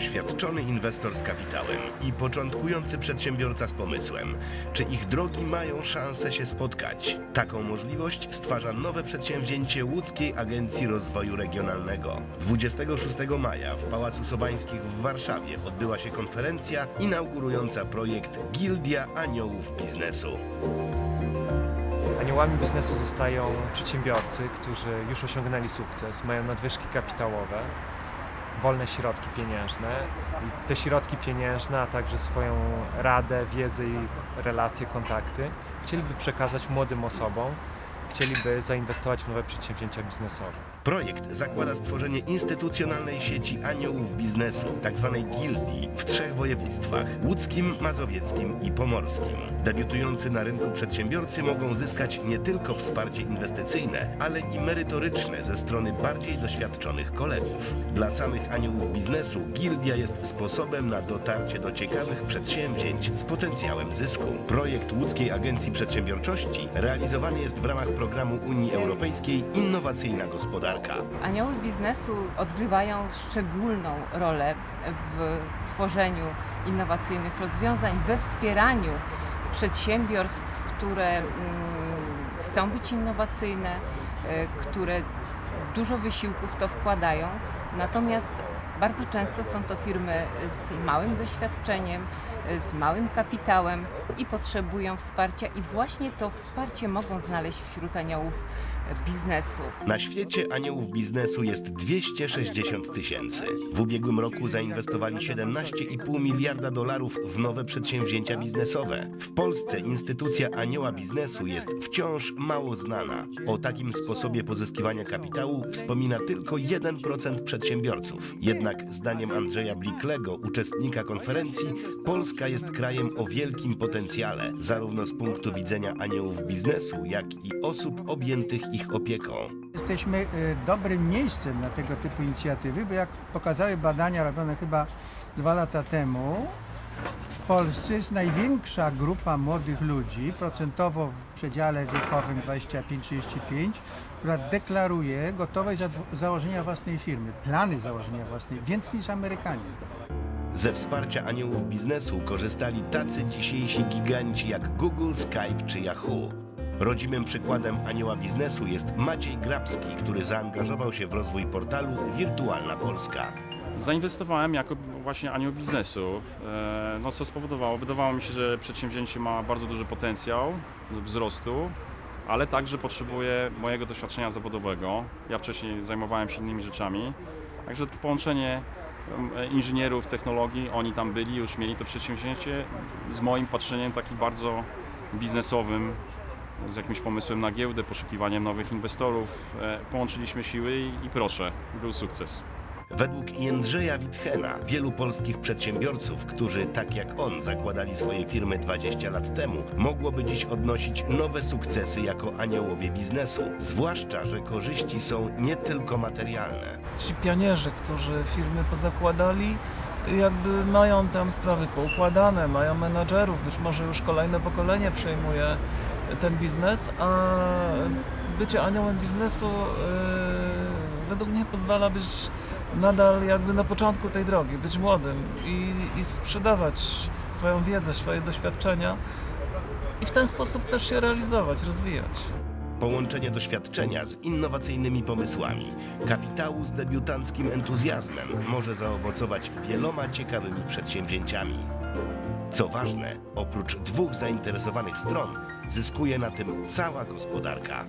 Doświadczony inwestor z kapitałem i początkujący przedsiębiorca z pomysłem. Czy ich drogi mają szansę się spotkać? Taką możliwość stwarza nowe przedsięwzięcie Łódzkiej Agencji Rozwoju Regionalnego. 26 maja w Pałacu Sobańskich w Warszawie odbyła się konferencja inaugurująca projekt Gildia Aniołów Biznesu. Aniołami biznesu zostają przedsiębiorcy, którzy już osiągnęli sukces, mają nadwyżki kapitałowe, wolne środki pieniężne. I te środki pieniężne, a także swoją radę, wiedzę i relacje, kontakty chcieliby przekazać młodym osobom, chcieliby zainwestować w nowe przedsięwzięcia biznesowe. Projekt zakłada stworzenie instytucjonalnej sieci aniołów biznesu, tzw. gildii, w trzech województwach łódzkim, mazowieckim i pomorskim. Debiutujący na rynku przedsiębiorcy mogą zyskać nie tylko wsparcie inwestycyjne, ale i merytoryczne ze strony bardziej doświadczonych kolegów. Dla samych aniołów biznesu gildia jest sposobem na dotarcie do ciekawych przedsięwzięć z potencjałem zysku. Projekt Łódzkiej Agencji Przedsiębiorczości realizowany jest w ramach programu Unii Europejskiej Innowacyjna Gospodarka. Anioły biznesu odgrywają szczególną rolę w tworzeniu innowacyjnych rozwiązań, we wspieraniu przedsiębiorstw, które mm, chcą być innowacyjne, e, które dużo wysiłku w to wkładają. Natomiast bardzo często są to firmy z małym doświadczeniem, z małym kapitałem i potrzebują wsparcia, i właśnie to wsparcie mogą znaleźć wśród aniołów biznesu. Na świecie aniołów biznesu jest 260 tysięcy. W ubiegłym roku zainwestowali 17,5 miliarda dolarów w nowe przedsięwzięcia biznesowe. W Polsce instytucja anioła biznesu jest wciąż mało znana. O takim sposobie pozyskiwania kapitału wspomina tylko 1% przedsiębiorców. Jednak zdaniem Andrzeja Bliklego, uczestnika konferencji, Polska jest krajem o wielkim potencjale, zarówno z punktu widzenia aniołów biznesu, jak i osób objętych ich opieką. Jesteśmy y, dobrym miejscem na tego typu inicjatywy, bo jak pokazały badania robione chyba dwa lata temu, w Polsce jest największa grupa młodych ludzi, procentowo w przedziale wiekowym 25-35, która deklaruje gotowość za- założenia własnej firmy, plany założenia własnej, więcej niż Amerykanie. Ze wsparcia aniołów biznesu korzystali tacy dzisiejsi giganci jak Google, Skype czy Yahoo. Rodzimym przykładem anioła biznesu jest Maciej Grabski, który zaangażował się w rozwój portalu Wirtualna Polska. Zainwestowałem jako właśnie anioł biznesu, e, no co spowodowało, wydawało mi się, że przedsięwzięcie ma bardzo duży potencjał wzrostu, ale także potrzebuje mojego doświadczenia zawodowego. Ja wcześniej zajmowałem się innymi rzeczami, także połączenie inżynierów technologii, oni tam byli, już mieli to przedsięwzięcie z moim patrzeniem takim bardzo biznesowym, z jakimś pomysłem na giełdę, poszukiwaniem nowych inwestorów. E, Połączyliśmy siły i, i proszę, był sukces. Według Jędrzeja Witchena, wielu polskich przedsiębiorców, którzy tak jak on zakładali swoje firmy 20 lat temu, mogłoby dziś odnosić nowe sukcesy jako aniołowie biznesu, zwłaszcza, że korzyści są nie tylko materialne. ci pionierzy, którzy firmy pozakładali, jakby mają tam sprawy poukładane, mają menadżerów, być może już kolejne pokolenie przejmuje ten biznes, a bycie aniołem biznesu yy, według mnie pozwala być nadal jakby na początku tej drogi, być młodym i, i sprzedawać swoją wiedzę, swoje doświadczenia i w ten sposób też się realizować, rozwijać. Połączenie doświadczenia z innowacyjnymi pomysłami, kapitału z debiutanckim entuzjazmem może zaowocować wieloma ciekawymi przedsięwzięciami. Co ważne, oprócz dwóch zainteresowanych stron, zyskuje na tym cała gospodarka.